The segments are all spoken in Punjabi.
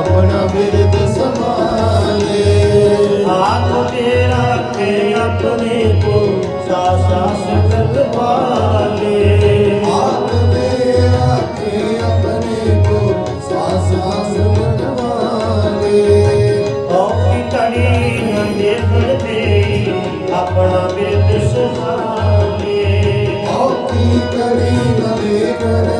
ਆਪਣਾ ਬਿਰਦ ਸਮਾਲੇ ਆਪ ਤੇਰਾ ਰੱਖੇ ਆਪਣੇ ਕੋ ਸਾਸਾ ਸਿਫਤ ਪਾਲੇ। ਆਪ ਤੇਰਾ ਆਪਣੇ ਕੋ ਸਾਸਾ ਸਿਫਤ ਪਾਲੇ। ਔਕੀ ਤੜੀ ਮੰਦੇ ਆਪਣਾ ਬਿਰਦ ਸਮਾਲੇ ਔਕੀ ਤੜੀ ਕਰੇ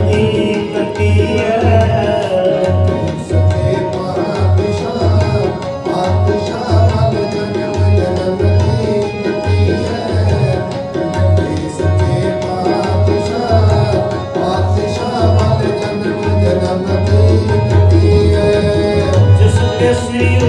see you.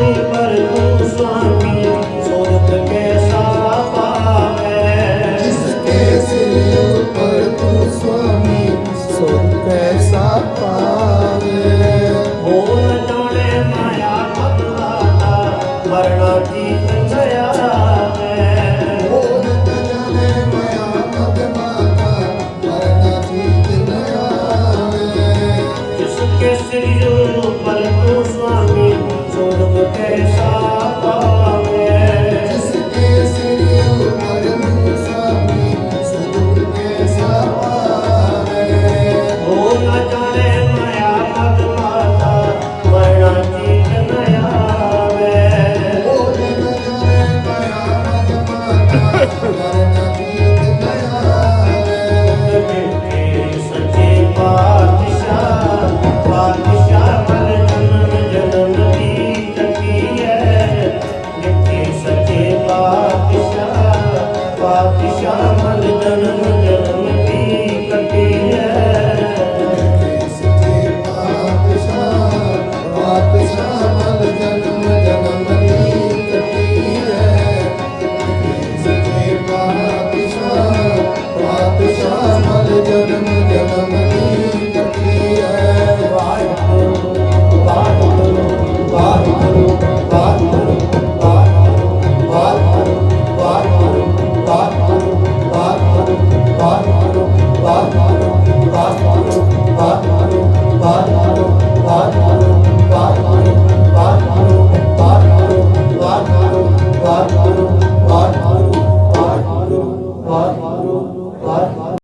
Bhagavad